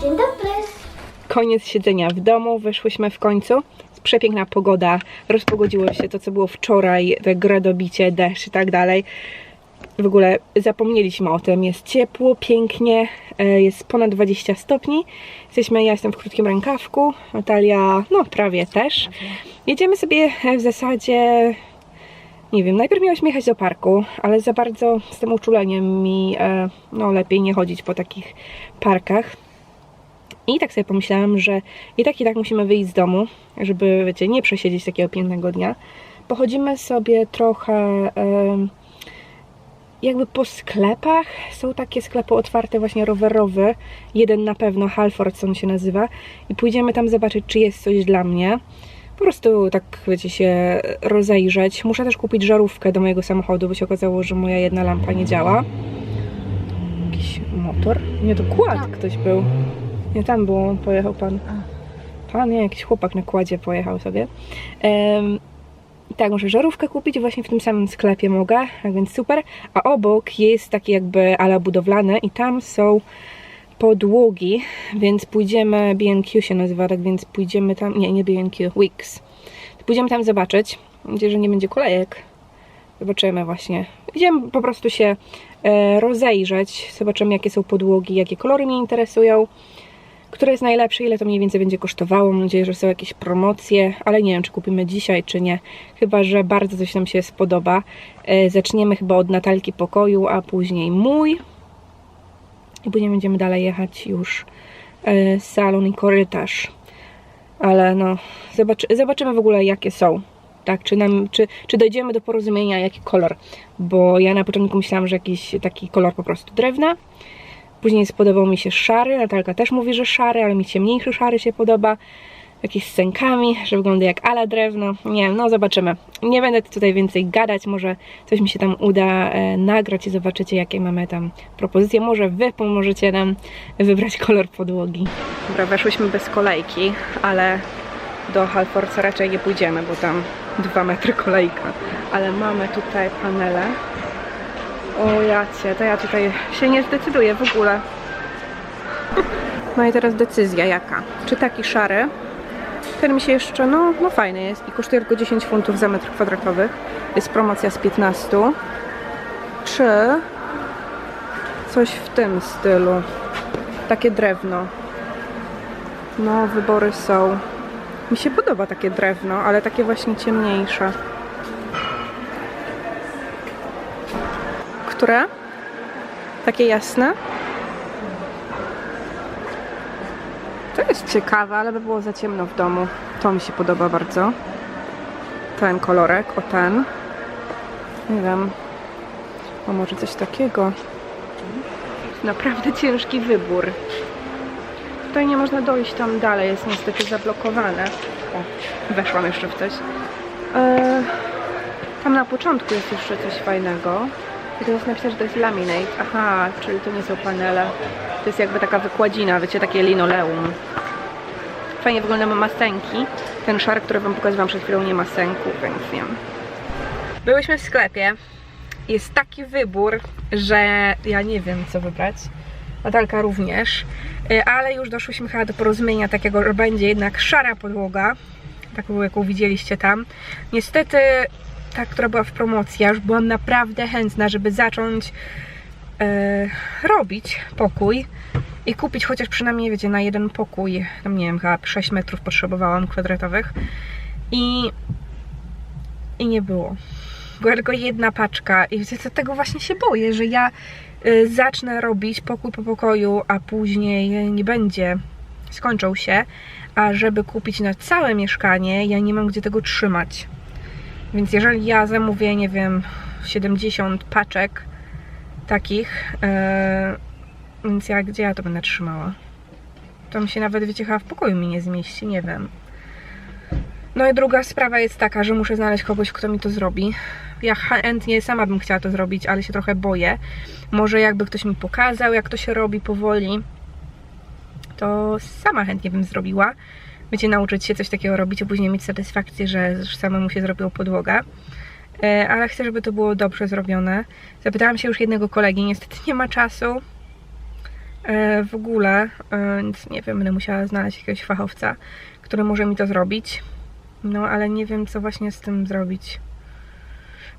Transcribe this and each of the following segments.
Dzień dobry. Koniec siedzenia w domu, wyszłyśmy w końcu. Przepiękna pogoda, rozpogodziło się to, co było wczoraj, te gradobicie, deszcz i tak dalej. W ogóle zapomnieliśmy o tym. Jest ciepło, pięknie, e, jest ponad 20 stopni. Jesteśmy, ja jestem w krótkim rękawku, Natalia, no prawie też. Jedziemy sobie e, w zasadzie, nie wiem, najpierw miałyśmy jechać do parku, ale za bardzo z tym uczuleniem mi, e, no lepiej nie chodzić po takich parkach. I tak sobie pomyślałam, że i tak i tak musimy wyjść z domu, żeby, wiecie, nie przesiedzieć takiego pięknego dnia. Pochodzimy sobie trochę jakby po sklepach. Są takie sklepy otwarte właśnie rowerowe. Jeden na pewno, Halford on się nazywa. I pójdziemy tam zobaczyć, czy jest coś dla mnie. Po prostu tak, wiecie, się rozejrzeć. Muszę też kupić żarówkę do mojego samochodu, bo się okazało, że moja jedna lampa nie działa. Jakiś motor? Nie, to kład ktoś był. Nie, tam było, pojechał pan. Pan, nie, jakiś chłopak na kładzie pojechał sobie. Tak, muszę żarówkę kupić właśnie w tym samym sklepie mogę, tak więc super. A obok jest takie jakby ala budowlane i tam są podłogi, więc pójdziemy, B&Q się nazywa, tak więc pójdziemy tam, nie, nie B&Q, Wix. Pójdziemy tam zobaczyć. Mam nadzieję, że nie będzie kolejek. Zobaczymy właśnie. Idziemy po prostu się e, rozejrzeć, zobaczymy jakie są podłogi, jakie kolory mnie interesują, które jest najlepsze, ile to mniej więcej będzie kosztowało. Mam nadzieję, że są jakieś promocje, ale nie wiem, czy kupimy dzisiaj, czy nie. Chyba, że bardzo coś nam się spodoba. E, zaczniemy chyba od Natalki pokoju, a później mój. I później będziemy dalej jechać już e, salon i korytarz. Ale no, zobaczy, zobaczymy w ogóle jakie są. Tak, czy, nam, czy, czy dojdziemy do porozumienia, jaki kolor. Bo ja na początku myślałam, że jakiś taki kolor po prostu drewna. Później spodobał mi się szary. Natalka też mówi, że szary, ale mi ciemniejszy szary się podoba. Jakiś z że wygląda jak ala drewno. Nie wiem, no zobaczymy. Nie będę tutaj więcej gadać, może coś mi się tam uda e, nagrać i zobaczycie jakie mamy tam propozycje. Może wy pomożecie nam wybrać kolor podłogi. Dobra, weszłyśmy bez kolejki, ale do Halforca raczej nie pójdziemy, bo tam dwa metry kolejka. Ale mamy tutaj panele. O jacie, to ja tutaj się nie zdecyduję w ogóle. No i teraz decyzja jaka? Czy taki szary? Ten mi się jeszcze, no, no fajny jest i kosztuje tylko 10 funtów za metr kwadratowy. Jest promocja z 15. Czy coś w tym stylu? Takie drewno. No, wybory są. Mi się podoba takie drewno, ale takie właśnie ciemniejsze. Które? Takie jasne? To jest ciekawe, ale by było za ciemno w domu. To mi się podoba bardzo. Ten kolorek, o ten. Nie wiem. A może coś takiego. Naprawdę ciężki wybór. Tutaj nie można dojść tam dalej, jest niestety zablokowane. O, weszłam jeszcze w coś. Eee, tam na początku jest jeszcze coś fajnego. I to jest napisane, że to jest laminate. Aha, czyli to nie są panele. To jest jakby taka wykładzina, wiecie, takie linoleum. Fajnie wygląda, ma masenki. Ten szar, który wam pokazywałam przed chwilą, nie ma senku, więc wiem. Byłyśmy w sklepie. Jest taki wybór, że ja nie wiem, co wybrać. Natalka również. Y, Ale już doszłyśmy chyba do porozumienia takiego, że będzie jednak szara podłoga. Taką, jaką widzieliście tam. Niestety ta, która była w promocji, ja już byłam naprawdę chętna, żeby zacząć e, robić pokój i kupić chociaż przynajmniej, wiecie, na jeden pokój, tam nie wiem, chyba 6 metrów potrzebowałam kwadratowych i, i nie było. Była tylko jedna paczka i wiecie, tego właśnie się boję, że ja y, zacznę robić pokój po pokoju, a później nie będzie, skończą się, a żeby kupić na całe mieszkanie, ja nie mam gdzie tego trzymać. Więc jeżeli ja zamówię, nie wiem, 70 paczek takich, e, więc ja gdzie ja to będę trzymała? To mi się nawet, wiecie, w pokoju mi nie zmieści, nie wiem. No i druga sprawa jest taka, że muszę znaleźć kogoś, kto mi to zrobi. Ja chętnie sama bym chciała to zrobić, ale się trochę boję. Może jakby ktoś mi pokazał, jak to się robi powoli, to sama chętnie bym zrobiła wiecie, nauczyć się coś takiego robić, a później mieć satysfakcję, że samemu się zrobiło podłoga. E, Ale chcę, żeby to było dobrze zrobione. Zapytałam się już jednego kolegi, niestety nie ma czasu, E, w ogóle e, nic nie wiem, będę musiała znaleźć jakiegoś fachowca, który może mi to zrobić. No, ale nie wiem, co właśnie z tym zrobić.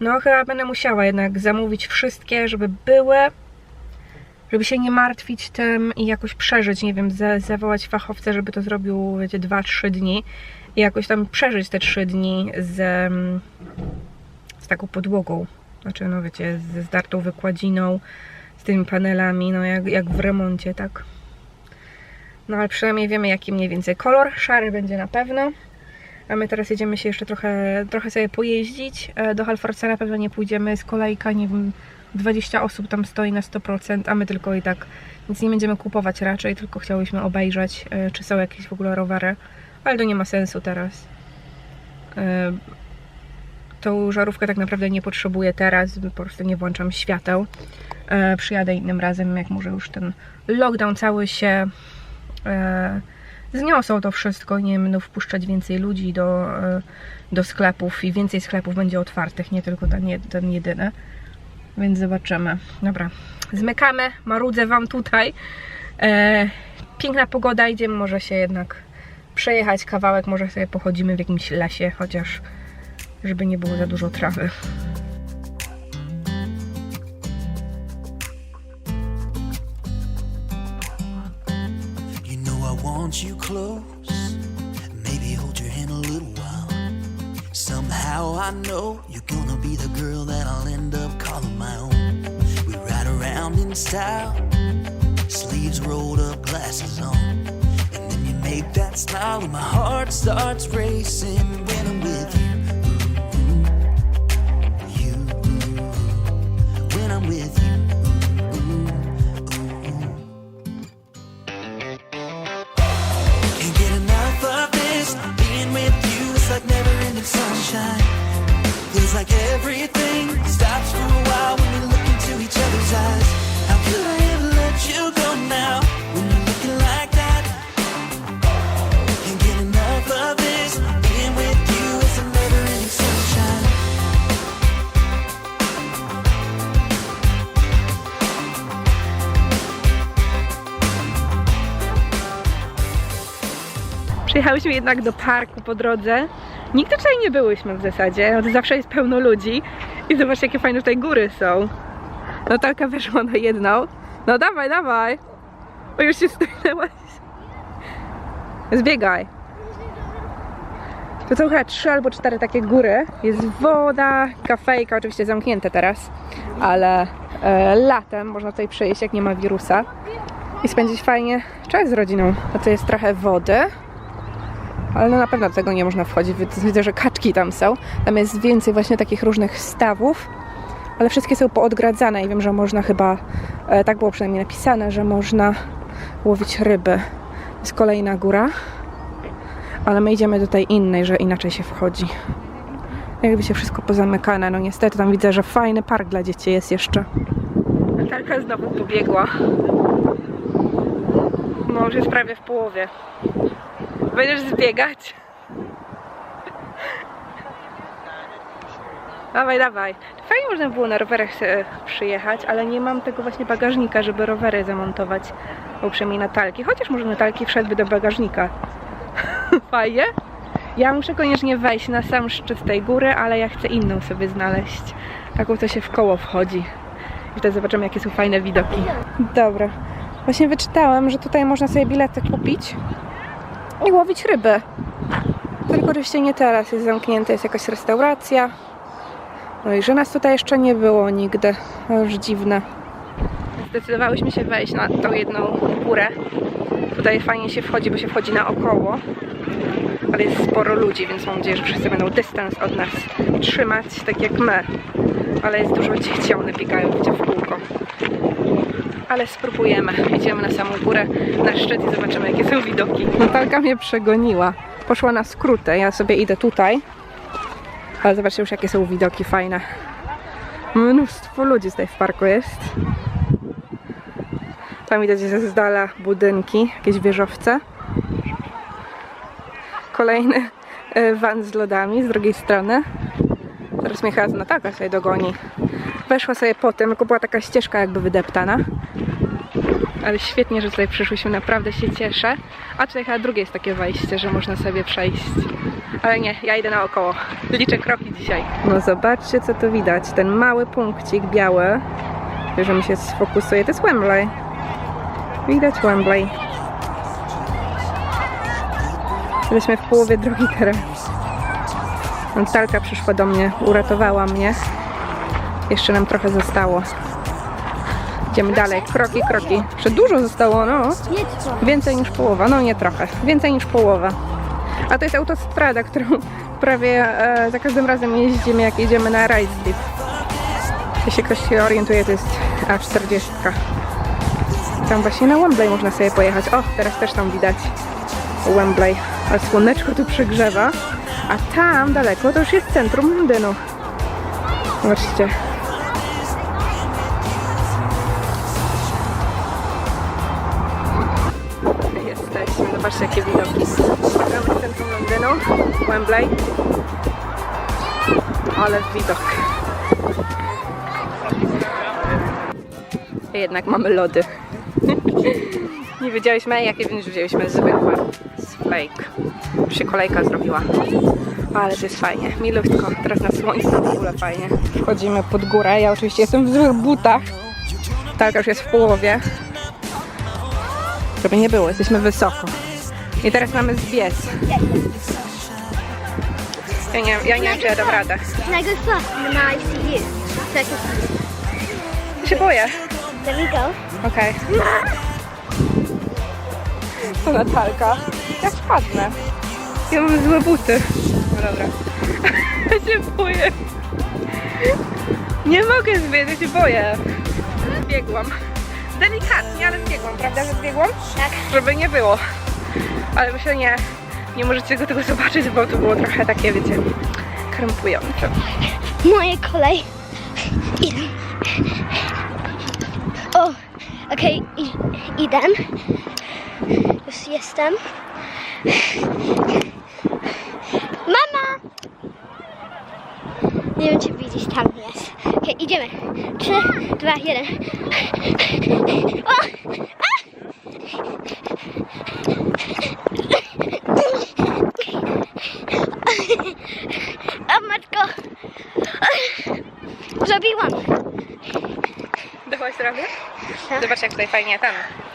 No, chyba będę musiała jednak zamówić wszystkie, żeby były, żeby się nie martwić tym i jakoś przeżyć, nie wiem, za, zawołać fachowca, żeby to zrobił, wiecie, 2-3 dni i jakoś tam przeżyć te 3 dni z, em, z taką podłogą. Znaczy, no wiecie, ze zdartą wykładziną, z tymi panelami, no jak, jak w remoncie, tak. No ale przynajmniej wiemy, jaki mniej więcej kolor. Szary będzie na pewno. A my teraz jedziemy się jeszcze trochę, trochę sobie pojeździć. E, Do Halforsa na pewno nie pójdziemy. Z kolejka, nie wiem, 20 osób tam stoi na 100%, a my tylko i tak nic nie będziemy kupować raczej, tylko chciałyśmy obejrzeć, e, czy są jakieś w ogóle rowery. Ale to nie ma sensu teraz. E, Tą żarówkę tak naprawdę nie potrzebuję teraz, po prostu nie włączam świateł. E, Przyjadę innym razem, jak może już ten lockdown cały się zniosą to wszystko, nie będą wpuszczać więcej ludzi do, do sklepów i więcej sklepów będzie otwartych, nie tylko ten, ten jedyny. Więc zobaczymy. Dobra, zmykamy, marudzę Wam tutaj. E, piękna pogoda, idziemy może się jednak przejechać kawałek, może sobie pochodzimy w jakimś lesie, chociaż żeby nie było za dużo trawy. You know I want you close. Maybe hold your hand a little while. Somehow I know you're gonna be the girl that I'll end up style, sleeves rolled up, glasses on. And then you make that smile, and my heart starts racing when I'm with you. You, Przyjechałyśmy jednak do parku po drodze. Nigdy tutaj nie byłyśmy w zasadzie, to zawsze jest pełno ludzi. I zobaczcie, jakie fajne tutaj góry są. Natalka weszła na jedną. No dawaj, dawaj. O, już się stuknęłaś. Zbiegaj. To są chyba trzy albo cztery takie góry. Jest woda, kafejka, oczywiście zamknięte teraz, ale e, latem można tutaj przyjść, jak nie ma wirusa i spędzić fajnie czas z rodziną. A to jest trochę wody, ale no na pewno do tego nie można wchodzić. Widzę- że kaczki tam są. Tam jest więcej właśnie takich różnych stawów, ale wszystkie są poodgradzane i wiem, że można chyba, e, tak było przynajmniej napisane, że można łowić ryby. Jest kolejna góra, ale my idziemy do tej innej, że inaczej się wchodzi. Jakby się wszystko pozamykane, no niestety tam widzę, że fajny park dla dzieci jest jeszcze. Natalka znowu pobiegła. No już jest prawie w połowie. Będziesz zbiegać? Dawaj, dawaj. Fajnie można było na rowerach przyjechać, ale nie mam tego właśnie bagażnika, żeby rowery zamontować. Bo przynajmniej Natalki. Chociaż może Natalki wszedłby do bagażnika. Fajnie? Ja muszę koniecznie wejść na sam szczyt tej góry, ale ja chcę inną sobie znaleźć. Taką, co się w koło wchodzi. I wtedy zobaczymy, jakie są fajne widoki. Dobra. Właśnie wyczytałam, że tutaj można sobie bilety kupić i łowić ryby. Tylko oczywiście nie teraz, jest zamknięta, jest jakaś restauracja. No i że nas tutaj jeszcze nie było nigdy. To już dziwne. Zdecydowałyśmy się wejść na tą jedną górę. Tutaj fajnie się wchodzi, bo się wchodzi naokoło. Ale jest sporo ludzi, więc mam nadzieję, że wszyscy będą dystans od nas trzymać, tak jak my. Ale jest dużo dzieci, one biegają wiecie, w kółko. Ale spróbujemy. Idziemy na samą górę, na szczyt i zobaczymy, jakie są widoki. Natalka mnie przegoniła. Poszła na skrótę. Ja sobie idę tutaj. Ale zobaczcie już, jakie są widoki fajne. Mnóstwo ludzi tutaj w parku jest. Tam widać ze z dala budynki, jakieś wieżowce. Kolejny e, van z lodami z drugiej strony. Teraz mnie chyba Natalka sobie dogoni. Weszła sobie po tym, tylko była taka ścieżka jakby wydeptana. Ale świetnie, że tutaj przyszłyśmy, naprawdę się cieszę. A tutaj chyba drugie jest takie wejście, że można sobie przejść. Ale nie, ja idę naokoło. Liczę kroki dzisiaj. No zobaczcie, co tu widać. Ten mały punkcik biały, że mi się sfokusuje, to jest Wembley. Widać Wembley. Jesteśmy w połowie drogi teraz. Natalka przyszła do mnie, uratowała mnie. Jeszcze nam trochę zostało. Idziemy dalej, kroki, kroki. Jeszcze dużo zostało, no. Więcej niż połowa, no nie trochę. Więcej niż połowa. A to jest autostrada, którą prawie e, za każdym razem jeździmy, jak jedziemy na Rice Deep. Jeśli ktoś się orientuje, to jest A40. Tam właśnie na Wembley można sobie pojechać. O, teraz też tam widać Wembley. A słoneczko tu przygrzewa. A tam daleko to już jest centrum Londynu. Zobaczcie. Zobaczcie jakie widoki. Mamy centrum Londynu, Wembley. Ale widok. Jednak mamy lody. Nie wiedzieliśmy, jakie więc wzięliśmy zwykłe. Z fake. Już się kolejka zrobiła. Ale to jest fajnie. Milutko. Teraz na słońcu w ogóle fajnie. Wchodzimy pod górę. Ja oczywiście jestem w złych butach. Tak, już jest w połowie. Żeby nie było, jesteśmy wysoko. I teraz mamy zbiec. Ja nie, ja nie wiem, czy ja dam radę. Can I go first and then I see you? So I can... Ja się boję. There we go. Okej. To Natalka. Ja spadnę. Ja mam złe buty. No dobra. Ja się boję. Nie mogę zbiec, ja się boję. Zbiegłam. Delikatnie, ale zbiegłam, prawda, że zbiegłam? Tak. Żeby nie było. Ale myślę, nie, nie możecie go tego zobaczyć, bo to było trochę takie, wiecie, krępujące. Moja kolej. O, okej, i- idę. Już jestem. Mama! Nie wiem, czy widzisz, tam jest. Okej, idziemy. Trzy, dwa, jeden. O! A! O Tak. Zobacz jak tutaj fajnie ten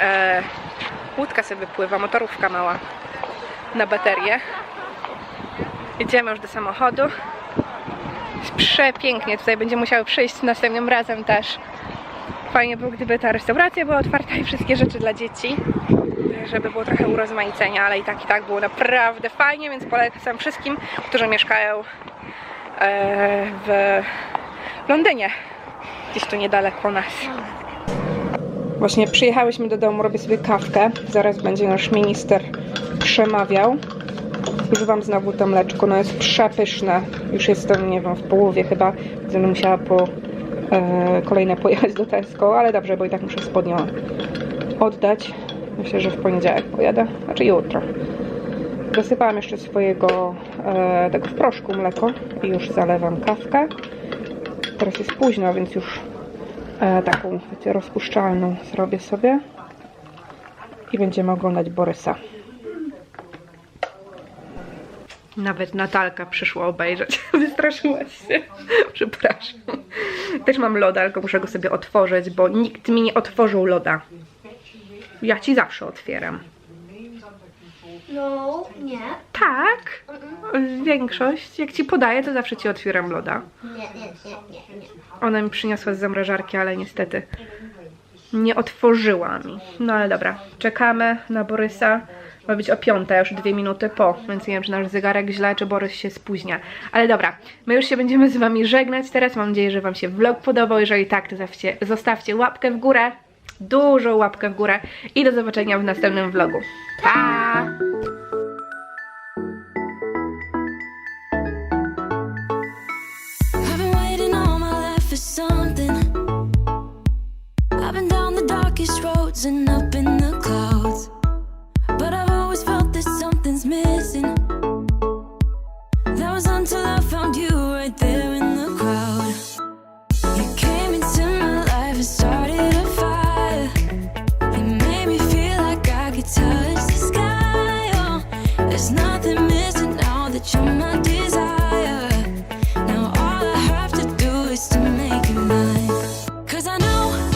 e, łódka sobie pływa, motorówka mała na baterię. Jedziemy już do samochodu. Jest przepięknie, tutaj będziemy musiały przyjść następnym razem też. Fajnie było, gdyby ta restauracja była otwarta i wszystkie rzeczy dla dzieci, żeby było trochę urozmaicenia, ale i tak i tak było naprawdę fajnie, więc polecam wszystkim, którzy mieszkają e, w Londynie, gdzieś tu niedaleko nas. Właśnie przyjechałyśmy do domu, robię sobie kawkę. Zaraz będzie nasz minister przemawiał. Używam znowu to mleczko, no jest przepyszne. Już jestem, nie wiem, w połowie chyba. Będę musiała po e, kolejne pojechać do Tesco, ale dobrze, bo i tak muszę spodnią oddać. Myślę, że w poniedziałek pojadę, znaczy jutro. Dosypałam jeszcze swojego e, tego w proszku mleko i już zalewam kawkę. Teraz jest późno, więc już e, taką wiecie, rozpuszczalną zrobię sobie i będziemy oglądać Borysa. Nawet Natalka przyszła obejrzeć. Wystraszyłaś się. Przepraszam. Też mam loda, tylko muszę go sobie otworzyć, bo nikt mi nie otworzył loda. Ja ci zawsze otwieram. No, nie. Tak. Większość. Jak ci podaję, to zawsze ci otwieram loda. Nie, nie, nie, nie, nie. Ona mi przyniosła z zamrażarki, ale niestety nie otworzyła mi. No ale dobra, czekamy na Borysa. Ma być o piątej, już dwie minuty po, więc nie wiem, czy nasz zegarek źle, czy Borys się spóźnia. Ale dobra, my już się będziemy z Wami żegnać teraz. Mam nadzieję, że Wam się vlog podobał. Jeżeli tak, to zostawcie, zostawcie łapkę w górę, dużą łapkę w górę i do zobaczenia w następnym vlogu. Pa! I've been waiting